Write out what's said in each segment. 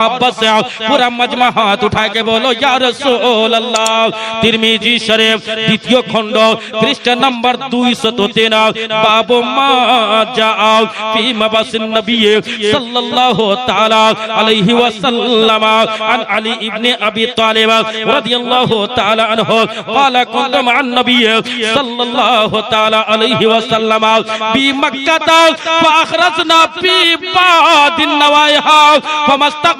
मोहब्बत से आओ पूरा मजमा हाथ उठा के बोलो या रसूल अल्लाह तिरमिजी शरीफ দ্বিতীয় খণ্ড পৃষ্ঠা নাম্বার 213 বাবু মা যাও ফি মাবাসিন নবী সাল্লাল্লাহু তাআলা আলাইহি ওয়াসাল্লাম عن علي ابن ابي طالب رضي الله تعالى عنه قال كنت مع النبي صلى الله تعالى عليه وسلم بمكة فأخرجنا في بعض النوايا فما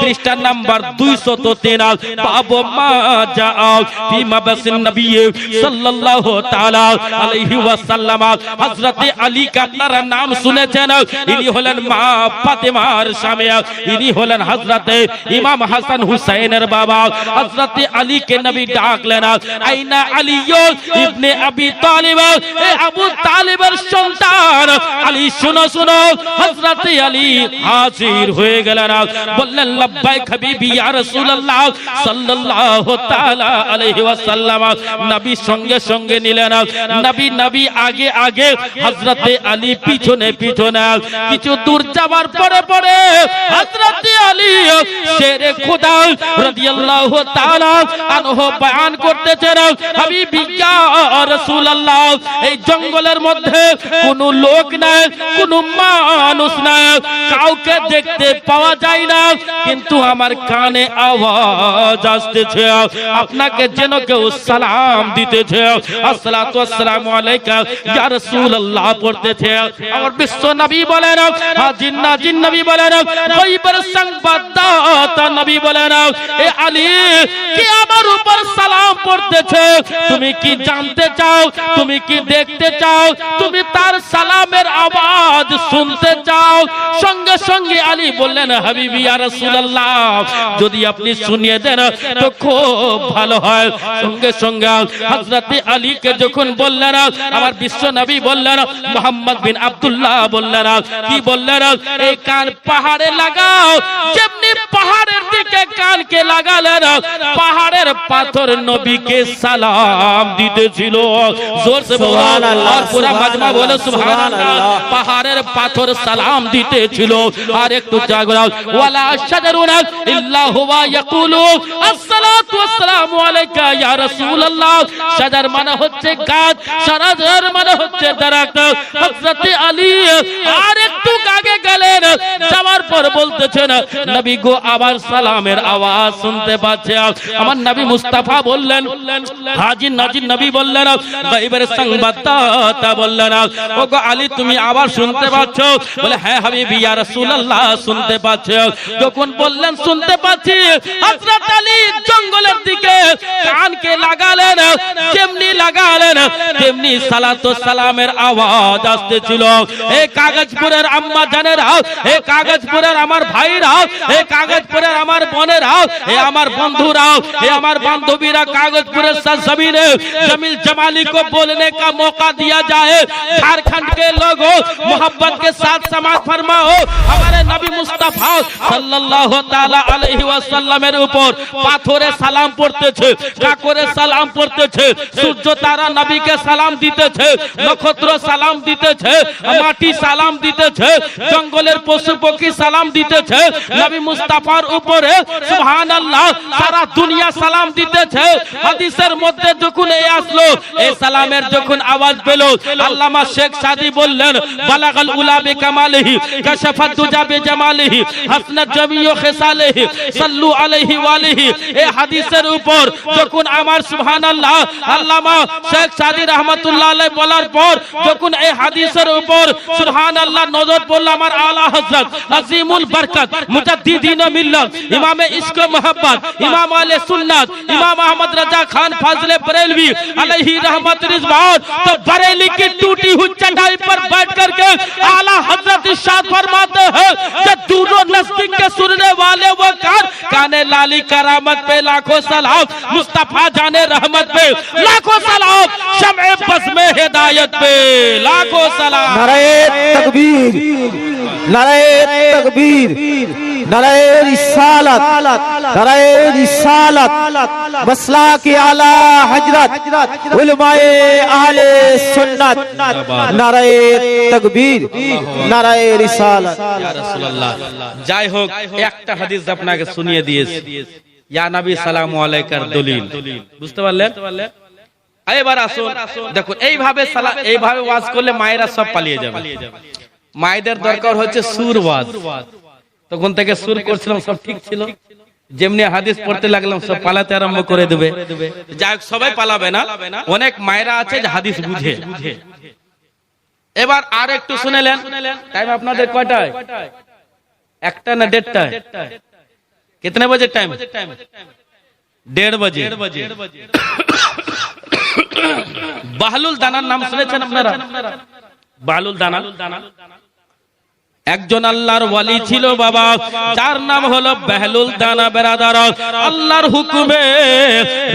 পৃষ্ঠা নাম্বার 213 বাবু মা যাও ফি মাবাসিন নবী সাল্লাল্লাহু তাআলা আলাইহি ওয়াসাল্লাম হযরত আলী কা নাম শুনেছেন ইনি হলেন মা ফাতেমার স্বামী ইনি হলেন হযরতে ইমাম হাসান হুসাইনের বাবা হযরতে আলী কে নবী ডাকলেন আইনা আলী ইবনে আবি তালিব এ আবু তালিবের সন্তান। আলী, শুনো শুনো, হযরতে আলী হাজির হয়ে গেলেন বললেন লব্বাইক হাবিবি ইয়া রাসূলুল্লাহ, সাল্লাল্লাহু তাআলা আলাইহি ওয়াসাল্লাম। নবী সঙ্গে সঙ্গে নিলেন। নবী নবী আগে আগে হযরতে আলী পিছনে পিছনে। কিছু দূর যাবার পরে পরে হযরতে আলী, শেরে খোদা রাদিয়াল্লাহু তাআলা আনহু বয়ান করতেছেন, হাবিবি, ইয়া রাসূলুল্লাহ, এই জঙ্গলের মধ্যে কোনো লোক নাই, কোনো মানুষ নাই, কাউকে দেখতে পাওয়া যায় না কিন্তু আমার কানে আওয়াজ আসতেছে। আপনাকে যেন কেউ সালাম দিতেছে। আসসালাতু আসসালামু আলাইকা, ইয়া রাসূলুল্লাহ পড়তেছে। আমার বিশ্ব নবী বলেন, হাজির নাজির নবী বলেন গায়বের সংবাদদাতা নবী বলেন, এ আলী, কি আমার উপর সালাম পড়তেছে তুমি কি জানতে চাও? তুমি কি দেখতে চাও? তুমি তার সালামের আওয়াজ শুনতে চাও? সঙ্গে সঙ্গে আলী বললেন, হাবিবি রাসূলুল্লাহ, যদি আপনি শুনিয়ে দেন তো খুব ভালো হয়। সঙ্গে সঙ্গে হযরতে আলীকে যখন বললেন, আমার বিশ্ব নবী বললেন, মোহাম্মদ বিন আব্দুল্লাহ বললেন, কি বললেন? এই কান পাহাড়ে লাগাও? যেমনি পাহাড়ের দিকে কানকে লাগালেন পাহাড়ের পাথর নবীকে সালাম দিতেছিল। জোর সে সুবহানাল্লাহ, আর পুরা মাজমা বলে সুবহানাল্লাহ। পাহাড়ের পাথর সালাম দিতেছিল। আর একটু জাগরাও ওয়ালা শাজারুনা ইল্লা হুয়া ইয়াকুলু আসসালাতু ওয়াসসালামু আলাইকা ইয়া রাসূলুল্লাহ। শাজার মানে হচ্ছে গাছ শাজার মানে হচ্ছে দারাত হযরত আলী আর একটু আগে গেলেন, যাওয়ার পর বলতেছেন, নবী গো, আবার সালামের আওয়াজ শুনতে পাচ্ছে। আমার নবী মুস্তাফা বললেন, হাজির নাজির নবী বললেন, গায়বের সংবাদদাতা বললেন ও গো আলী, তুমি আবার শুনতে পাচ্ছ? বলে হ্যাঁ হাবিবি, ইয়া রাসূলুল্লাহ, শুনতে পাচ্ছ। যখন বললেন, শুনতে পাচ্ছি, হযরত আলী জঙ্গলের দিকে কানকে লাগালেন, যেমনি লাগালেন, তেমনি সালাতু সালামের আওয়াজ আসতেছিল। এই কাগজপুরের আম্মা জানেরা এই কাগজপুরের আমার ভাইরা এই কাগজপুরের আমার বোনেরা এ আমার বন্ধুরা এ আমার বান্ধবীরা कागजपुर जमीन जमील जमाली को बोलने का मौका दिया जाए झारखंड के लोगों मोहब्बत के साथ समाज फरमाओ हमारे नबी मुस्तफा সাল্লাল্লাহু তাআলা আলাইহি ওয়াসাল্লামের উপর পাথরে সালাম পড়তেছে কাকরে সালাম পড়তেছে সূর্য তারা নবীকে সালাম দিতেছে নক্ষত্র সালাম দিতেছে মাটি সালাম দিতেছে জঙ্গলের পশু পক্ষী সালাম দিতেছে। নবী মুস্তাফার উপরে সুবহানাল্লাহ সারা দুনিয়া সালাম দিতেছে। হাদিসের মধ্যে যখন এই আসলো এই সালামের যখন আওয়াজ পেল আল্লামা শেখ সাদি বললেন বালাগাল উলা বে কামালিহি কাশাফাত দুজা বে জামালিহি হাসনাত জামিউ খিসালিহি সাল্লু আলাইহি ওয়ালিহি। এই হাদিসের উপর যখন আমার সুবহানাল্লাহ আল্লামা শেখ সাদি রাহমাতুল্লাহ আলাইহি বলার পর যখন এই হাদিসের উপর সুবহানাল্লাহ নজর मोल्ला अमर आला टूटी हुई पर बैठ करके आला हज़रत फरमाते हैं कि के सुनने वाले वो कान काने लाली करामत पे लाखों सलाम मुस्तफ़ा जाने रहमत पे लाखों सलाम शमे बस में हिदायत पे लाखों सलाम तकबीर তকবীর মাসলা কি আলা উলামায়ে সুন্নাত তকবীর ইয়া রাসূলুল্লাহ। যাই হোক একটা হাদিস আপনাকে শুনিয়ে দিয়েছি। ইয়া নবী সালামু আলাইকার দলিল। বুঝতে পারলেন? এবার আসুন। দেখুন এইভাবে সালা এইভাবে ওয়াজ করলে মায়েরা সব পালিয়ে যাবে। মায়েদের দরকার হচ্ছে সুর ওয়াজ তখন থেকে সুর করছিলাম সব ঠিক ছিল। যেমনি হাদিস পড়তে লাগলাম সব পালাতে আরম্ভ করে দেবে। যাই হোক, সবাই পালাবে না। অনেক মায়েরা আছে যে হাদিস বুঝে। এবার আর একটু শুনেলেন টাইম আপনাদের কয়টায়? একটা না দেড়টায়? কিতনে বাজে টাইম দেড় বাজে। বাহলুল দানার নাম শুনেছেন আপনারা? বাহলুল দানাল। একজন আল্লাহর ওয়ালি ছিল বাবা, যার নাম হলো বেহলুল দানা বেরাদার। আল্লাহর হুকুমে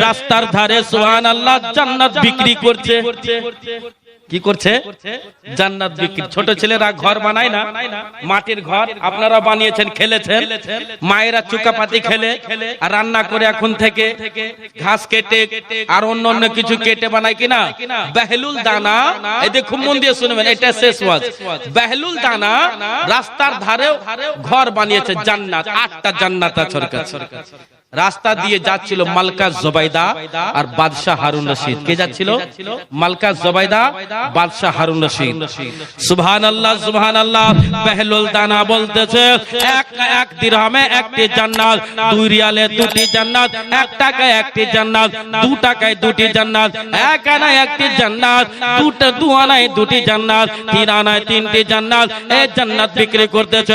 রাস্তার ধারে সোহান আল্লাহ জান্নাত বিক্রি করছে। কি করছে? জান্নাত বিক্রি। ছোট ছেলেরা ঘর বানায় না মাটির ঘর আপনারা বানিয়েছেন খেলেছেন। মায়েরা চুকাপাতি খেলে আর রান্না করে এখন থেকে ঘাস কেটে আর অন্য অন্য কিছু কেটে বানায় কিনা? বেহলুল দানা। এই দেখুন মন দিয়ে শুনবেন এটা শেষ ওয়াজ। বেহলুল দানা রাস্তার ধারেও ঘর বানিয়েছে জান্নাত। আটটা জান্নাত আছে কাছে। রাস্তা দিয়ে যাচ্ছিল মালকা জবাইদা আর বাদশাহ হারুন রশিদ। কে যাচ্ছিল? মালকা জবাইদা, বাদশাহ হারুন রশিদ। সুবহান আল্লাহ সুবহান আল্লাহ বেহলুল দানা বলতেছে, এক এক দিরহামে একটি জান্নাত, দুই রিয়ালে দুটি জান্নাত এক টাকায় একটি জান্নাত দু টাকায় দুটি জান্নাত এক আনায় একটি জান্নাত, দুটো দু আনায় দুটি জান্নাত, তিন আনায় তিনটি জান্নাত এই জান্নাত বিক্রি করতেছে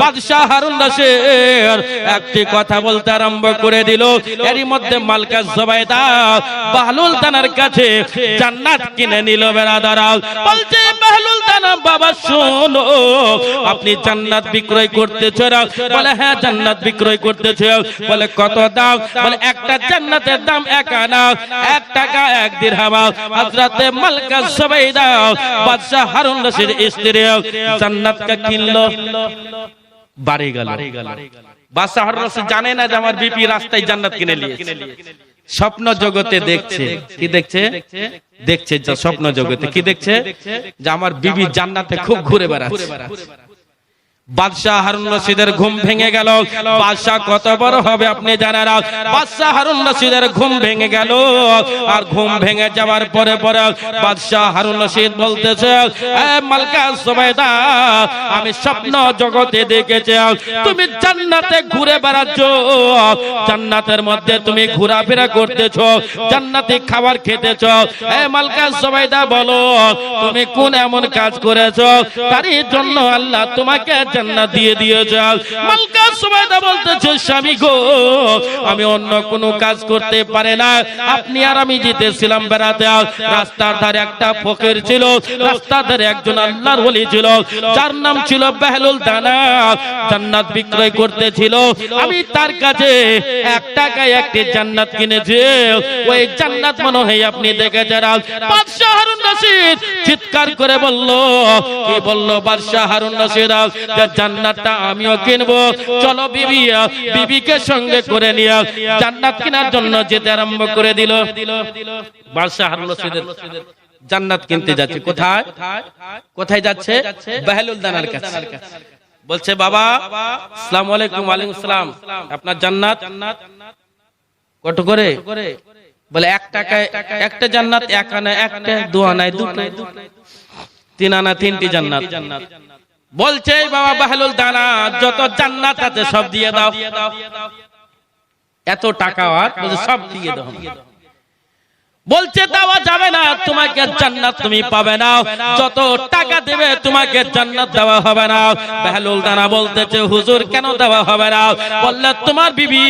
বাদশাহ হারুন রশিদ একটি কথা বলতে আরম্ভ করে দিল। এরই মধ্যে মালকা জবাইদা বাহলুল দানার কাছে জান্নাত কিনে নিল বেড়াদারা বলছে, বাহলুল দানা বাবা, শোনো, আপনি জান্নাত বিক্রয় করতেছ বলে হ্যাঁ জান্নাত বিক্রয় করতেছ বলে, কত দাম? বলে, একটা জান্নাতের দাম এক আনা, এক টাকা, এক দিরহামা। হযরতে মালকা জবাইদা বাদশা হারুন রশিদ স্ত্রী জান্নাতকে কিনলো। বাড়ি গেল। বাদশাহ রসুল জানে না যে আমার বিপি রাস্তায় জান্নাত কিনে নিয়েছে স্বপ্ন জগতে দেখছে। কি দেখছে? দেখছে যে স্বপ্ন জগতে। কি দেখছে? যে আমার বিবি জান্নাতে খুব ঘুরে বেড়াচ্ছে। বাদশাহ ভেঙে গেল। আপনি আমি স্বপ্ন জগতে দেখেছি। তুমি জান্নাতে ঘুরে বেড়াচ্ছ। জান্নাতের মধ্যে তুমি ঘোরাফেরা করতেছ। জান্নাতি খাবার খেতেছ। এ মালকা সুবেদা বলো, তুমি কোন এমন কাজ করেছ? তারই জন্য আল্লাহ তোমাকে জান্নাত দিয়ে দিয়েছে মালকা সুবেদা বলতেছে, স্বামী গো, আমি অন্য কোনো কাজ করতে পারে না। আপনি আর আমি জিতেছিলাম বেড়াতে। রাস্তার ধারে একটা ফকির ছিল, রাস্তার ধারে একজন আল্লাহর ওলি ছিল। যার নাম ছিল বেহলুল দানা। জান্নাত বিক্রয় করতেছিল। আমি তার কাছে এক টাকায় একটি জান্নাত কিনেছি। ওই জান্নাত মনে হয় আপনি দেখেছেন। বাদশাহ হারুন রশিদ চিৎকার করে বলল, কি বলল বাদশাহ হারুন রশিদ জান্নাতটা আমিও কিনবো। চলো বিবি, বিবিকে সঙ্গে করে নিয়ে জান্নাত কেনার জন্য যেতে আরম্ভ করে দিল। বাদশাহ হারুন রশিদের জান্নাত কিনতে যাচ্ছে। কোথায়? কোথায় যাচ্ছে? বেহলুল দানার কাছে। বলছে, বাবা আসসালামু আলাইকুম, ওয়ালাইকুম আসসালাম আপনার জান্নাত? কত করে? বলে, এক টাকায়, একটা জান্নাত, এক আনা একটা দু আনায়, দুটো। তিন আনা, তিনটি জান্নাত। বলছে বাবা বাহলুল দানা যত জান্নাত আছে সব দিয়ে দাও। এত টাকা আর সব দিয়ে দাও। বলছে দেওয়া যাবে না, তোমাকে জান্নাত তুমি পাবে না। যত টাকা দেবে, তোমাকে জান্নাত দেওয়া হবে না। বেহলুল দানা বলতেছে, হুজুর, কেন দেওয়া হবে না? বললে, তোমার বিবি,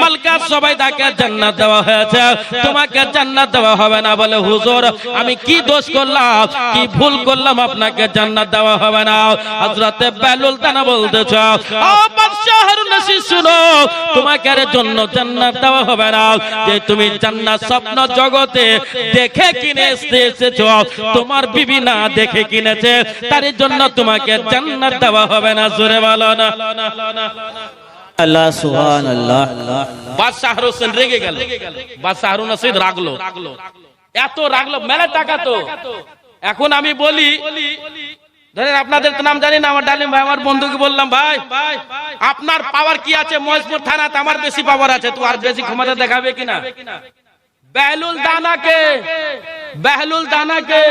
মালকা সবাই তাকে জান্নাত দেওয়া হয়েছে। তোমাকে জান্নাত দেওয়া হবে না। বলে, হুজুর, আমি কি দোষ করলাম? কি ভুল করলাম? আপনাকে জান্নাত দেওয়া হবে না। হযরতে বেহলুল দানা বলতেছে, ও বাদশাহ হারুন রশিদ শুনো, তোমাকে জন্য জান্নাত দেওয়া হবে না। যে তুমি জান্নাত স্বপ্ন জগতে দেখে কিনে এসে এসেছ তোমার বিবি না দেখে কিনেছে তার জন্য তোমাকে জান্নাত দেওয়া হবে না জোরে বলো না। আল্লাহ সুবহান আল্লাহ বাদশাহ হোসেন রেগে গেল। বাদশাহ হারুন রশিদ রাগলো। এত রাগলো মেলা টাকা তো এখন আমি বলি ধরেন আপনাদের তো নাম জানি না আমার ডালিম ভাই আমার বন্ধুকে বললাম ভাই আপনার পাওয়ার কি আছে? মহেশপুর থানাতে আমার বেশি পাওয়ার আছে তো আর বেশি ক্ষমতা দেখাবে কিনা? বেহলুল দানাকে বেহলুল দানাকে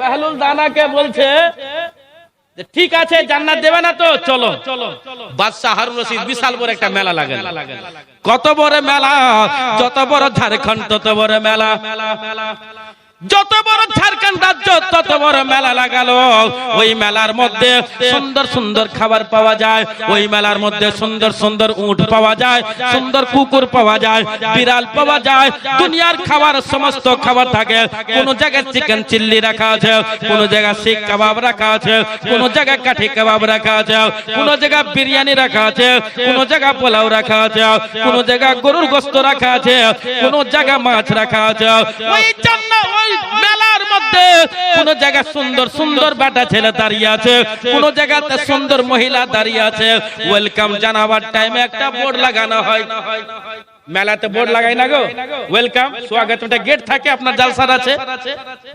বেহলুল দানাকে বলছে ঠিক আছে, জান্নাত দেবে না তো, চলো। বাদশাহ হারুন রশিদ বিশাল বড় একটা মেলা লাগে কত বড় মেলা, যত বড় ঝাড়খণ্ড, তত বড় মেলা। যত বড় ঝাড়খণ্ড রাজ্য, তত বড় মেলা লাগালো। ওই মেলার মধ্যে সুন্দর সুন্দর খাবার পাওয়া যায়। ওই মেলার মধ্যে সুন্দর সুন্দর উট পাওয়া যায়, সুন্দর কুকুর পাওয়া যায়, বিড়াল পাওয়া যায়। দুনিয়ার খাবার, সমস্ত খাবার থাকে। কোন জায়গায় চিকেন চিল্লি রাখা আছে, কোন জায়গায় শিখ কাবাব রাখা আছে, কোন জায়গায় কাঠি কাবাব রাখা আছে, কোন জায়গায় বিরিয়ানি রাখা আছে, কোন জায়গায় পোলাও রাখা আছে, কোন জায়গায় গরুর গোস্ত রাখা আছে, কোন জায়গায় মাছ রাখা আছে। ওই জন্য ওই মেলার মধ্যে কোন জায়গায় সুন্দর সুন্দর বেটা ছেলে দাঁড়িয়ে আছে, কোন জায়গাতে সুন্দর মহিলা দাঁড়িয়ে আছে। ওয়েলকাম জানাবার টাইমে একটা বোর্ড লাগানো হয়। মেলাতে বোর্ড লাগাই না গো? ওয়েলকাম স্বাগত। একটা গেট থাকে, আপনার জালসার আছে?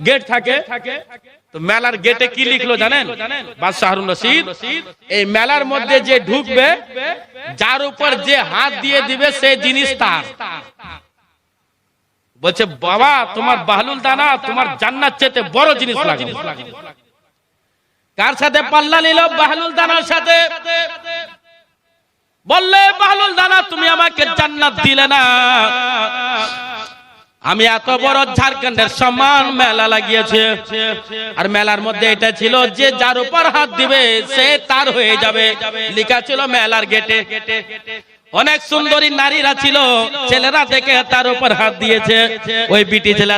গেট থাকে? তো মেলার গেটে কি লিখলো জানেন? বাদশাহ হারুন রশিদ, এই মেলার মধ্যে যে ঢুকবে, যার উপর যে হাত দিয়ে দিবে সেই জিনিস তার। বলছে, বাবা, তোমার বাহলুল দানা, তোমার জান্নাত চেতে বড় জিনিস লাগে। কার সাথে পাল্লা নিল? বাহলুল দানার সাথে। বললে, বাহলুল দানা, তুমি আমাকে জান্নাত দিলে না। আমি এত বড় ঝাড়খণ্ডের সমান মেলা লাগিয়েছে। আর মেলার মধ্যে এটা ছিল যে যার উপর হাত দিবে, সে তার হয়ে যাবে। লেখা ছিল মেলার গেটে। অনেক সুন্দরী নারীরা ছিল। ছেলেরা দেখে তার উপর হাত দিয়েছে। ওই বিটি ছেলে